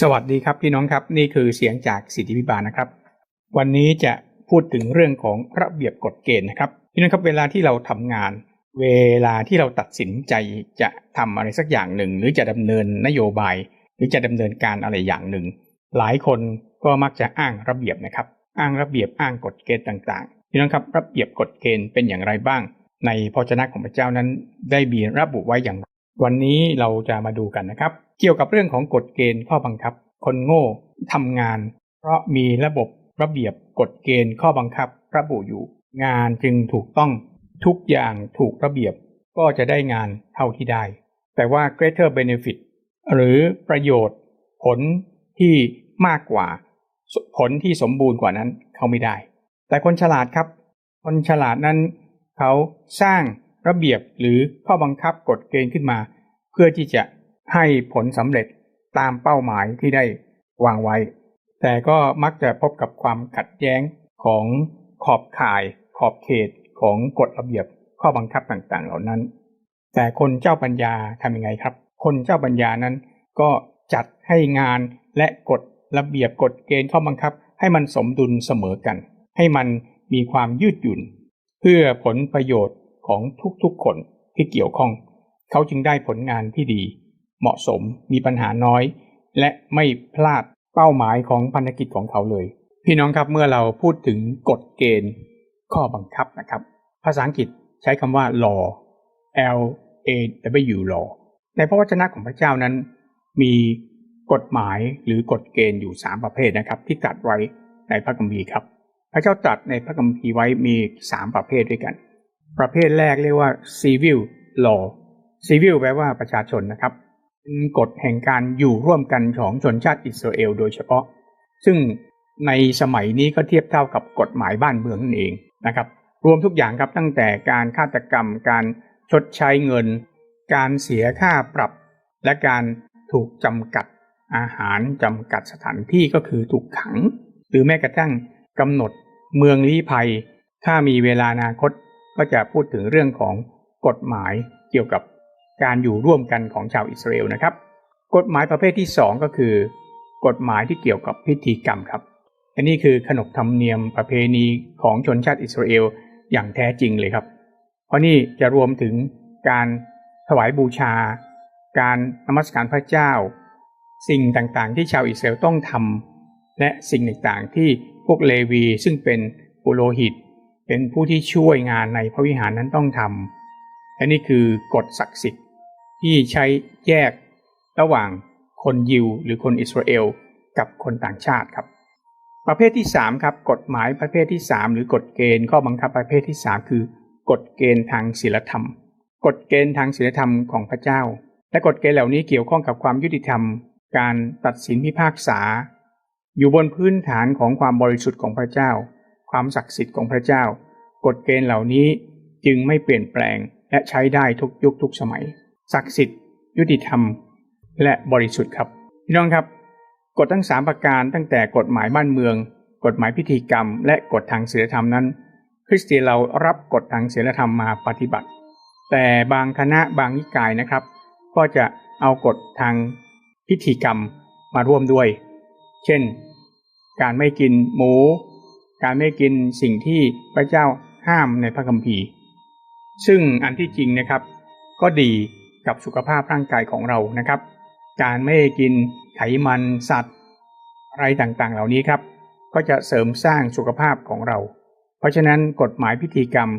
สวัสดีครับพี่น้องครับนี่คือเสียงจากสิทธิพิบาลนะครับ วันนี้จะพูดถึงเรื่องของระเบียบกฎเกณฑ์นะครับพี่น้องครับเวลาที่เราทำงาน เวลาที่เราตัดสินใจจะทำอะไรสักอย่างหนึ่ง หรือจะดำเนินนโยบาย หรือจะดำเนินการอะไรอย่างหนึ่ง หลายคนก็มักจะอ้างระเบียบนะครับ อ้างระเบียบอ้างกฎเกณฑ์ต่างๆพี่น้องครับระเบียบกฎเกณฑ์เป็นอย่างไรบ้าง ในพระเจ้าของพระเจ้านั้นได้มีระบุไว้อย่าง วันนี้เราจะมาดูกันนะครับ เกี่ยวกับเรื่องของกฎเกณฑ์ข้อบังคับ คนโง่ทำงาน เพราะมีระบบระเบียบกฎเกณฑ์ข้อบังคับระบุอยู่ งานจึงถูกต้องทุกอย่างถูกระเบียบ ก็จะได้งานเท่าที่ได้ แต่ว่า greater benefit หรือประโยชน์ ผลที่มากกว่า ผลที่สมบูรณ์กว่านั้นเขาไม่ได้ แต่คนฉลาดครับ คนฉลาดนั้น เขาสร้าง ระเบียบหรือข้อบังคับกฎเกณฑ์ขึ้นมา เพื่อที่จะให้ผลสำเร็จตามเป้าหมายที่ได้วางไว้ แต่ก็มักจะพบกับความขัดแย้งของขอบข่าย ขอบเขตของกฎระเบียบข้อบังคับต่างๆ เหล่านั้น แต่คนเจ้าปัญญาทำยังไงครับ คนเจ้าปัญญานั้น ก็จัดให้งานและกฎระเบียบกฎเกณฑ์ข้อบังคับ ให้มันสมดุลเสมอกัน ให้มันมีความยืดหยุ่น เพื่อผลประโยชน์ ของทุกๆคนที่เกี่ยวข้อง เขาจึงได้ผลงานที่ดี เหมาะสมมีปัญหาน้อย และไม่พลาดเป้าหมายของพันธกิจของเขาเลย พี่น้องครับเมื่อเราพูดถึงกฎเกณฑ์ ข้อบังคับนะครับ ภาษาอังกฤษใช้คำว่า law L A W law ในพระวจนะของพระเจ้านั้น มีกฎหมายหรือกฎเกณฑ์อยู่ 3 ประเภทนะครับ ที่ตรัสไว้ในพระคัมภีร์ครับ พระเจ้าตรัสในพระคัมภีร์ไว้มี 3 ประเภทด้วยกัน ประเภทแรกเรียกว่า civil law civil แปลว่าประชาชนนะครับเป็นกฎแห่งการอยู่ร่วมกันของชนชาติอิสราเอลโดยเฉพาะ ซึ่งในสมัยนี้ก็เทียบเท่ากับกฎหมายบ้านเมืองนั่นเองนะครับ รวมทุกอย่างครับตั้งแต่การฆาตกรรม การชดใช้เงิน การเสียค่าปรับ และการถูกจำกัดอาหารจำกัดสถานที่ก็คือถูกขัง หรือแม้กระทั่งกำหนดเมืองลี้ภัย ถ้ามีเวลาอนาคต ก็จะพูดถึงเรื่องของกฎหมายเกี่ยวกับการอยู่ร่วมกันของชาวอิสราเอลนะครับ กฎหมายประเภทที่ 2 ก็คือ กฎหมายที่เกี่ยวกับพิธีกรรมครับอันนี้คือขนบธรรมเนียมประเพณีของชนชาติอิสราเอลอย่างแท้จริงเลยครับ เพราะนี่จะรวมถึงการถวายบูชา การนมัสการพระเจ้า สิ่งต่างๆ ที่ชาวอิสราเอลต้องทำและสิ่งต่างๆที่พวกเลวีซึ่งเป็นปุโรหิต เป็นผู้ที่ช่วยงานในพระวิหารนั้นต้องทำและนี่คือกฎศักดิ์สิทธิ์ที่ใช้แยกระหว่างคนยิวหรือคนอิสราเอลกับคนต่างชาติครับ ประเภทที่3ครับกฎหมายประเภทที่ 3 หรือกฎเกณฑ์ข้อบังคับประเภทที่ 3 คือกฎเกณฑ์ทางศีลธรรม กฎเกณฑ์ทางศีลธรรมของพระเจ้า และกฎเกณฑ์เหล่านี้เกี่ยวข้องกับความยุติธรรม การตัดสินพิพากษา อยู่บนพื้นฐานของความบริสุทธิ์ของพระเจ้า ความศักดิ์สิทธิ์ของพระเจ้า กฎเกณฑ์เหล่านี้จึงไม่เปลี่ยนแปลงและใช้ได้ทุกยุคทุกสมัย ศักดิ์สิทธิ์ ยุติธรรม และบริสุทธิ์ครับพี่น้องครับกฎทั้งสามประการตั้งแต่กฎหมายบ้านเมือง กฎหมายพิธีกรรม และกฎทางศีลธรรมนั้น คริสเตียนเรารับกฎทางศีลธรรมมาปฏิบัติ แต่บางคณะบางนิกายนะครับ ก็จะเอากฎทางพิธีกรรมมาร่วมด้วย เช่น การไม่กินหมู การไม่กินสิ่งที่พระเจ้าห้ามในพระคัมภีร์ ซึ่งอันที่จริงนะครับ ก็ดีกับสุขภาพร่างกายของเรานะครับ การไม่กินไขมันสัตว์ อะไรต่างๆ เหล่านี้ครับ ก็จะเสริมสร้างสุขภาพของเรา เพราะฉะนั้นกฎหมายพิธีกรรม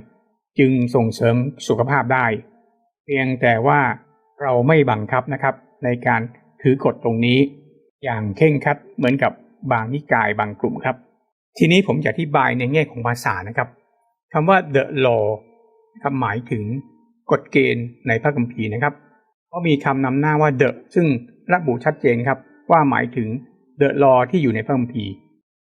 จึงส่งเสริมสุขภาพได้ เพียงแต่ว่าเราไม่บังคับนะครับ ในการถือกฎตรงนี้ อย่างเข่งคัดเหมือนกับบางนิกายบางกลุ่มครับ ทีนี้ผมจะอธิบายในแง่ของภาษานะครับคำว่า the law คำหมายถึงกฎเกณฑ์ในพระคัมภีร์นะครับเพราะมีคำนำหน้าว่า the ซึ่งระบุชัดเจนครับ ว่าหมายถึง the law ที่อยู่ในพระคัมภีร์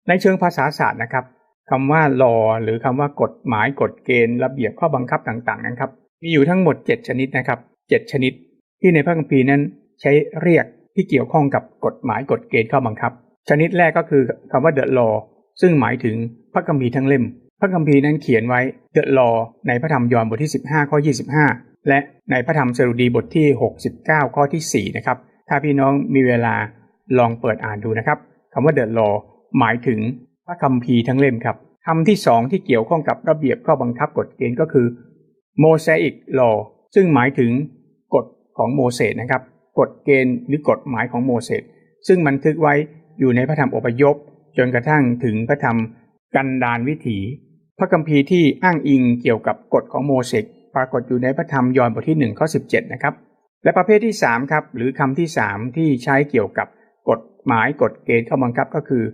ในเชิงภาษาศาสตร์นะครับคำว่า law หรือคำว่ากฎหมายกฎเกณฑ์ระเบียบข้อบังคับต่างๆนั้นครับ มีอยู่ทั้งหมด 7 ชนิดนะครับ 7 ชนิด ที่ในพระคัมภีร์นั้นใช้เรียกที่เกี่ยวข้องกับกฎหมายกฎเกณฑ์ข้อบังคับ ชนิดแรกก็คือคำว่า the law ซึ่งหมายถึงพระคัมภีร์ทั้งเล่ม พระคัมภีร์นั้นเขียนไว้ the law ในพระธรรมยอห์นบทที่ 15 ข้อ 25 และในพระธรรมสรุดีบทที่ 69 ข้อที่ 4 นะครับ ถ้าพี่น้องมีเวลาลองเปิดอ่านดูนะครับคำว่า the law หมายถึงพระคัมภีร์ทั้งเล่มครับคำที่สองที่เกี่ยวข้องกับระเบียบข้อบังคับกฎเกณฑ์ก็คือ Mosaic law ซึ่งหมายถึงกฎของโมเสสนะครับกฎเกณฑ์หรือกฎหมายของโมเสสซึ่งบันทึกไว้อยู่ในพระธรรมอพยพ จนกระทั่งถึงพระธรรมกันดานวิถี พระคัมภีร์ที่อ้างอิงเกี่ยวกับกฎของโมเสสปรากฏอยู่ในพระธรรมยอห์นบทที่1ข้อ17 นะครับ และประเภทที่3ครับ หรือคำที่ 3 ที่ใช้เกี่ยวกับกฎหมายกฎเกณฑ์ข้อบังคับก็คือ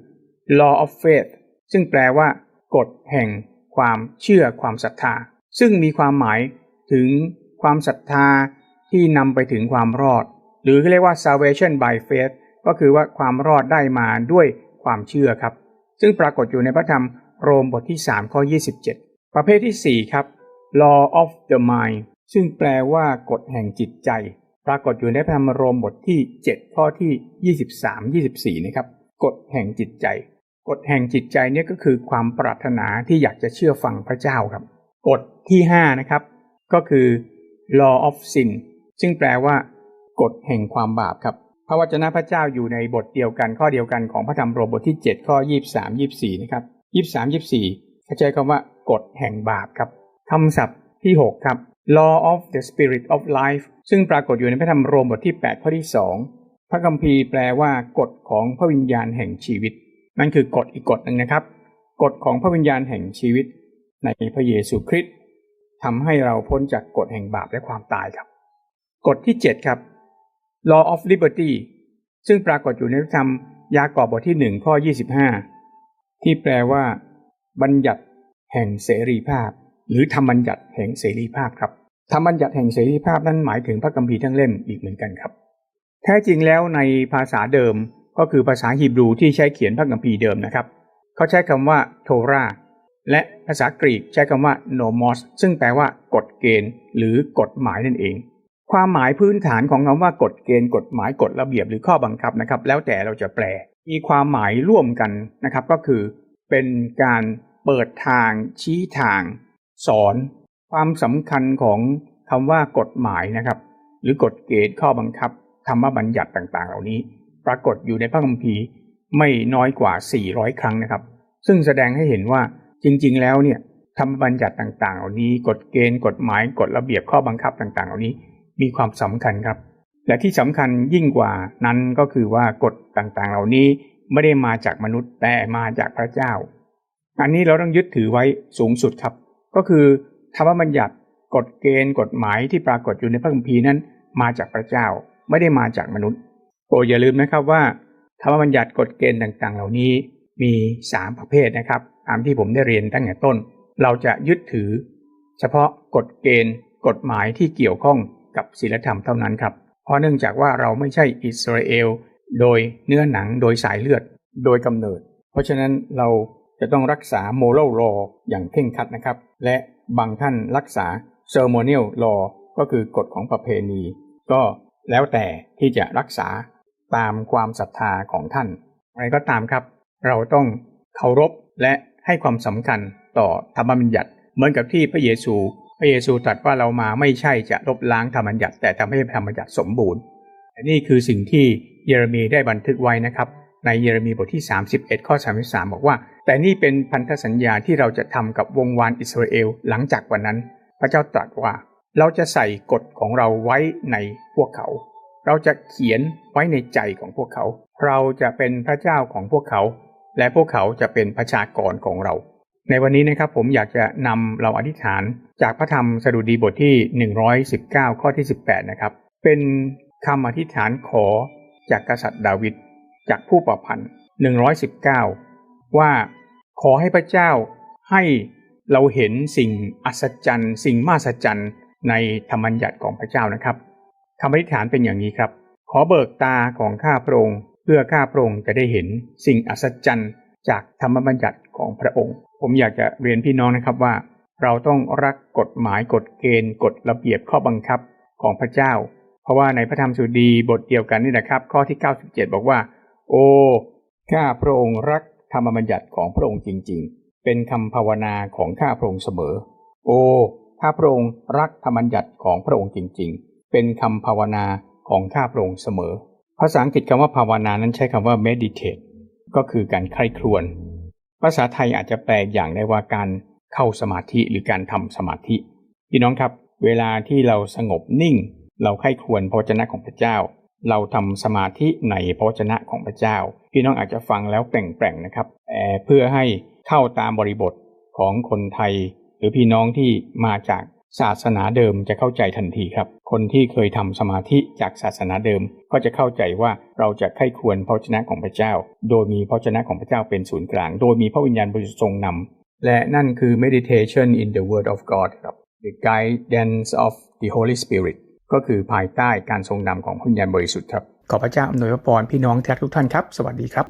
law of faith ซึ่งแปลว่ากฎแห่งความเชื่อความศรัทธา ซึ่งมีความหมายถึงความศรัทธาที่นำไปถึงความรอด หรือเรียกว่า salvation by faith ก็คือว่าความรอดได้มาด้วย ความเชื่อครับ ซึ่งปรากฏอยู่ในพระธรรมโรมบทที่ 3 ข้อ 27 ประเภทที่ 4 ครับ law of the mind ซึ่งแปลว่ากฎแห่งจิตใจ ปรากฏอยู่ในพระธรรมโรมบทที่ 7 ข้อที่ 23 24 นะครับ กฎแห่งจิตใจ กฎแห่งจิตใจเนี่ยก็คือความปรารถนาที่อยากจะเชื่อฟังพระเจ้าครับ กฎที่ 5 นะครับ ก็คือ law of sin ซึ่งแปลว่ากฎแห่งความบาปครับ พระวจนะพระเจ้าอยู่ในบทเดียวกันข้อเดียวกันของพระธรรมโรมบทที่ 7 ข้อ 23 24 นะครับ 23 24 เข้าใช้คำว่ากฎแห่งบาปครับคำศัพท์ที่ 6 ครับ law of the spirit of life ซึ่งปรากฏอยู่ในพระธรรมโรมบทที่ 8 ข้อที่ 2 พระคัมภีร์แปลว่ากฎของพระวิญญาณแห่งชีวิต นั่นคือกฎอีกกฎหนึ่งนะครับ กฎของพระวิญญาณแห่งชีวิต ในพระเยซูคริสต์ทำให้เราพ้นจากกฎแห่งบาปและความตายครับ กฎที่ 7 ครับ law of liberty ซึ่งปรากฏอยู่ในธรรมยากอบบทที่1ข้อ 25 ที่แปลว่า บัญญัติแห่งเสรีภาพ หรือธรรมบัญญัติแห่งเสรีภาพครับธรรมบัญญัติแห่งเสรีภาพนั้นหมายถึงพระคัมภีร์ทั้งเล่มอีกเหมือนกันครับ แท้จริงแล้วในภาษาเดิมก็คือภาษาฮีบรูที่ใช้เขียนพระคัมภีร์เดิมนะครับ เขาใช้คำว่าโทราและภาษากรีกใช้คำว่าโนมอสซึ่งแปลว่ากฎเกณฑ์ หรือกฎหมายนั่นเอง ความหมายพื้นฐานของคำว่ากฎเกณฑ์กฎหมายกฎระเบียบหรือข้อบังคับนะครับ แล้วแต่เราจะแปล มีความหมายร่วมกันนะครับ ก็คือ เป็นการเปิดทางชี้ทาง สอน ความสำคัญของคำว่ากฎหมายนะครับ หรือกฎเกณฑ์ข้อบังคับธรรมบัญญัติต่างๆ เหล่านี้ ปรากฏอยู่ในพระคัมภีร์ไม่น้อยกว่า 400 ครั้งนะครับ ซึ่งแสดงให้เห็นว่าจริง ๆ แล้วเนี่ยธรรมบัญญัติต่าง ๆ เหล่านี้ กฎเกณฑ์กฎหมายกฎระเบียบข้อบังคับต่าง ๆ เหล่านี้ มีความสำคัญครับ และที่สำคัญยิ่งกว่านั้นก็คือว่ากฎต่างๆ เหล่านี้ไม่ได้มาจากมนุษย์แต่มาจากพระเจ้า อันนี้เราต้องยึดถือไว้สูงสุดครับ ก็คือธรรมบัญญัติกฎเกณฑ์กฎหมายที่ปรากฏอยู่ในพระคัมภีร์นั้น มาจากพระเจ้าไม่ได้มาจากมนุษย์โปรดอย่าลืมนะครับว่าธรรมบัญญัติกฎเกณฑ์ต่าง ๆ เหล่านี้มี 3 ประเภทนะครับตามที่ผมได้เรียนตั้งแต่ต้น เราจะยึดถือ เฉพาะกฎเกณฑ์ กฎหมายที่เกี่ยวข้อง กับศีลธรรมเท่านั้นครับ เพราะเนื่องจากว่าเราไม่ใช่อิสราเอล โดยเนื้อหนังโดยสายเลือดโดยกำเนิด เพราะฉะนั้นเราจะต้องรักษา moral law อย่างเคร่งครัดนะครับ และบางท่านรักษา ceremonial law ก็คือกฎของประเพณี ก็แล้วแต่ที่จะรักษาตามความศรัทธาของท่าน อะไรก็ตามครับ เราต้องเคารพและให้ความสำคัญต่อธรรมบัญญัติ เหมือนกับที่พระเยซู พระเยซูตรัสว่าเรามาไม่ใช่จะลบล้างธรรมบัญญัติแต่ทำให้ธรรมบัญญัติสมบูรณ์ นี่คือสิ่งที่เยเรมีได้บันทึกไว้นะครับในเยเรมีบทที่ 31 ข้อ 33 บอกว่า แต่นี่เป็นพันธสัญญาที่เราจะทำกับวงวานอิสราเอลหลังจากวันนั้น พระเจ้าตรัสว่า เราจะใส่กฎของเราไว้ในพวกเขา เราจะเขียนไว้ในใจของพวกเขา เราจะเป็นพระเจ้าของพวกเขา และพวกเขาจะเป็นประชากรของเรา ในวันนี้นะครับผมอยากจะนำเราอธิษฐาน จากพระธรรมสดุดีบทที่ 119 ข้อที่ 18 นะครับ เป็นคำอธิษฐานขอจากกษัตริย์ดาวิดจากผู้ประพันธ์119 ว่าขอให้พระเจ้าให้เราเห็นสิ่งอัศจรรย์ สิ่งมหัศจรรย์ในธรรมบัญญัติของพระเจ้านะครับคำอธิษฐานเป็นอย่างนี้ครับ ขอเบิกตาของข้าพระองค์เพื่อข้าพระองค์จะได้เห็นสิ่งอัศจรรย์จากธรรมบัญญัติ ของพระองค์ ผมอยากจะเรียนพี่น้องนะครับว่า เราต้องรักกฎหมายกฎเกณฑ์กฎระเบียบข้อบังคับของพระเจ้า เพราะว่าในพระธรรมสุดีบทเดียวกันนี่นะครับ ข้อที่ 97 บอกว่า โอ้ข้าพระองค์รักธรรมบัญญัติของพระองค์จริง ๆ เป็นคำภาวนาของข้าพระองค์เสมอ โอ้ข้าพระองค์รักธรรมบัญญัติของพระองค์จริง ๆ เป็นคำภาวนาของข้าพระองค์เสมอ ภาษาอังกฤษคำว่าภาวนานั้นใช้คำว่า meditate ก็คือการใคร่ครวญ ภาษาไทยอาจจะแปลอย่างได้ว่าการเข้าสมาธิหรือการทำสมาธิ พี่น้องครับ เวลาที่เราสงบนิ่ง เราไข่ควรพระวจนะของพระเจ้า เราทำสมาธิในพระวจนะของพระเจ้า พี่น้องอาจจะฟังแล้วแปลงๆนะครับเพื่อให้เข้าตามบริบทของคนไทย หรือพี่น้องที่มาจาก ศาสนาเดิมจะเข้าใจทันทีครับ คนที่เคยทำสมาธิจากศาสนาเดิม ก็จะเข้าใจว่าเราจะไข้ควรพระวจนะของพระเจ้า โดยมีพระวจนะของพระเจ้าเป็นศูนย์กลาง โดยมีพระวิญญาณบริสุทธิ์ทรงนำและนั่นคือ meditation in the word of God ครับ the guidance of the Holy Spirit ก็คือภายใต้การทรงนำของพระวิญญาณบริสุทธิ์ครับขอพระเจ้าอำนวยพรพี่น้องแทุกท่านครับ สวัสดีครับ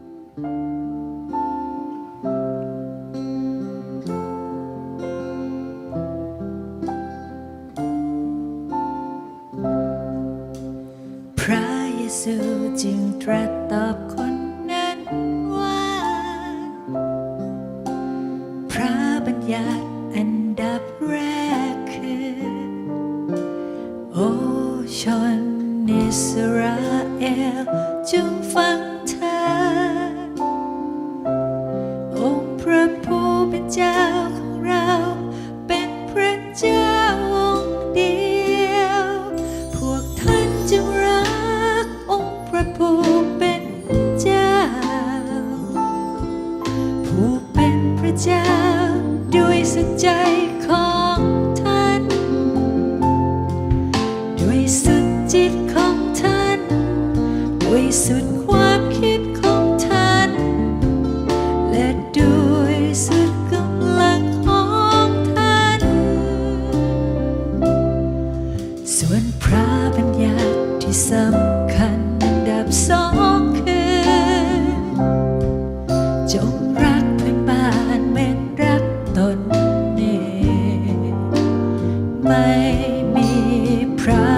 ไม่มีพระ